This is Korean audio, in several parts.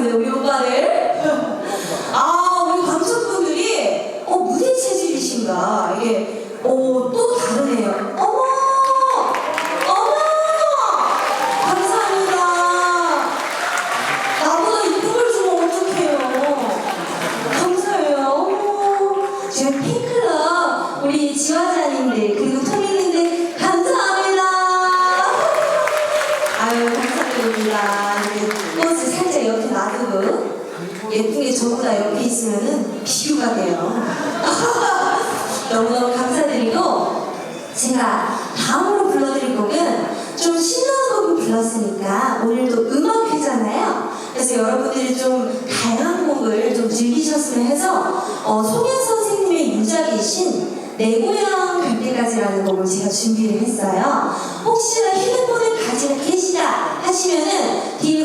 있는데 우리 오빠들 아 우리 광수분들이 어 무대 체질이신가? 이게 어, 또 다르네요. 어머! 어머! 감사합니다. 나보다 이쁜 걸 주면 어떡해요? 감사해요. 어머! 지금 팬클럽 우리 지화자님들 그리고 토미님들 감사합니다. 아유 감사드립니다. 꽃을 옆에 놔두고 예쁜 게 전부 다 옆에 있으면은 비유가 돼요. 너무너무 감사드리고 제가 다음으로 불러드릴 곡은 좀 신나는 곡을 불렀으니까 오늘도 음악회잖아요. 그래서 여러분들이 좀 다양한 곡을 좀 즐기셨으면 해서 어, 송현 선생님의 유작이신 내 고향 갈 때까지라는 곡을 제가 준비를 했어요. 혹시나 휴대폰을 가지고 계시다 하시면은 뒤에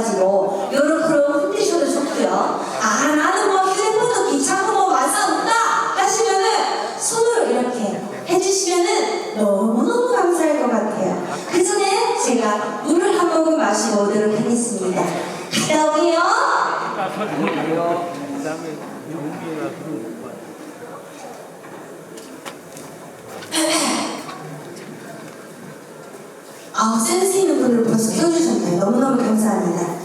켜가지고 요런 그런 흔드셔도 좋고요. 아 나는 뭐 휴대폰도 귀찮고 뭐 완성 없다 하시면은 손으로 이렇게 해주시면은 너무너무 감사할 것 같아요. 그 전에 제가 물을 한 모금 마시고 오도록 하겠습니다. 갔다 오게요. 그다음에 용기가 그런 거 아, 센스 있는 분을 벌써 켜주셨네요. 너무너무 감사합니다.